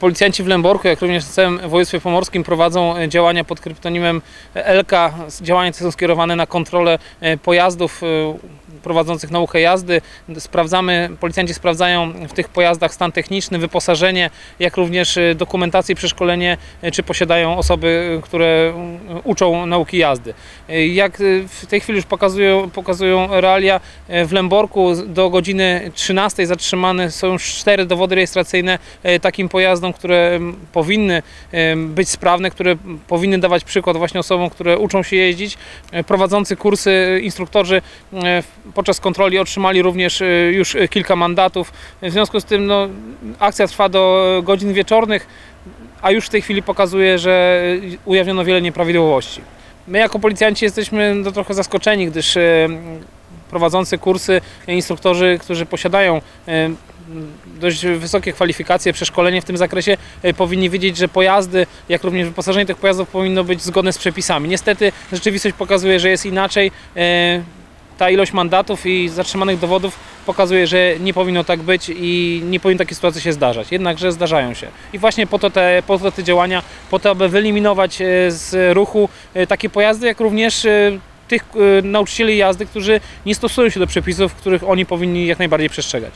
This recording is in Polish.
Policjanci w Lęborku, jak również w całym województwie pomorskim prowadzą e, działania pod kryptonimem LK. Działania te są skierowane na kontrolę e, pojazdów e, prowadzących naukę jazdy. Sprawdzamy, policjanci sprawdzają w tych pojazdach stan techniczny, wyposażenie, jak również dokumentację, przeszkolenie, czy posiadają osoby, które uczą nauki jazdy. Jak w tej chwili już pokazują, pokazują realia, w Lęborku do godziny 13 zatrzymane są już cztery dowody rejestracyjne takim pojazdom, które m, powinny e, być sprawne, które powinny dawać przykład właśnie osobom, które uczą się jeździć. E, Prowadzący kursy instruktorzy e, podczas kontroli otrzymali również e, już e, kilka mandatów. W związku z tym no, akcja trwa do godzin wieczornych, a już w tej chwili pokazuje, że e, ujawniono wiele nieprawidłowości. My jako policjanci jesteśmy no, trochę zaskoczeni, gdyż e, prowadzący kursy e, instruktorzy, którzy posiadają e, dość wysokie kwalifikacje, przeszkolenie w tym zakresie, e, powinni wiedzieć, że pojazdy, jak również wyposażenie tych pojazdów powinno być zgodne z przepisami. Niestety rzeczywistość pokazuje, że jest inaczej. E, Ta ilość mandatów i zatrzymanych dowodów pokazuje, że nie powinno tak być i nie powinny takie sytuacje się zdarzać. Jednakże zdarzają się. I właśnie po to te, po to te działania, po to, aby wyeliminować e, z ruchu takie pojazdy, jak również tych nauczycieli jazdy, którzy nie stosują się do przepisów, których oni powinni jak najbardziej przestrzegać.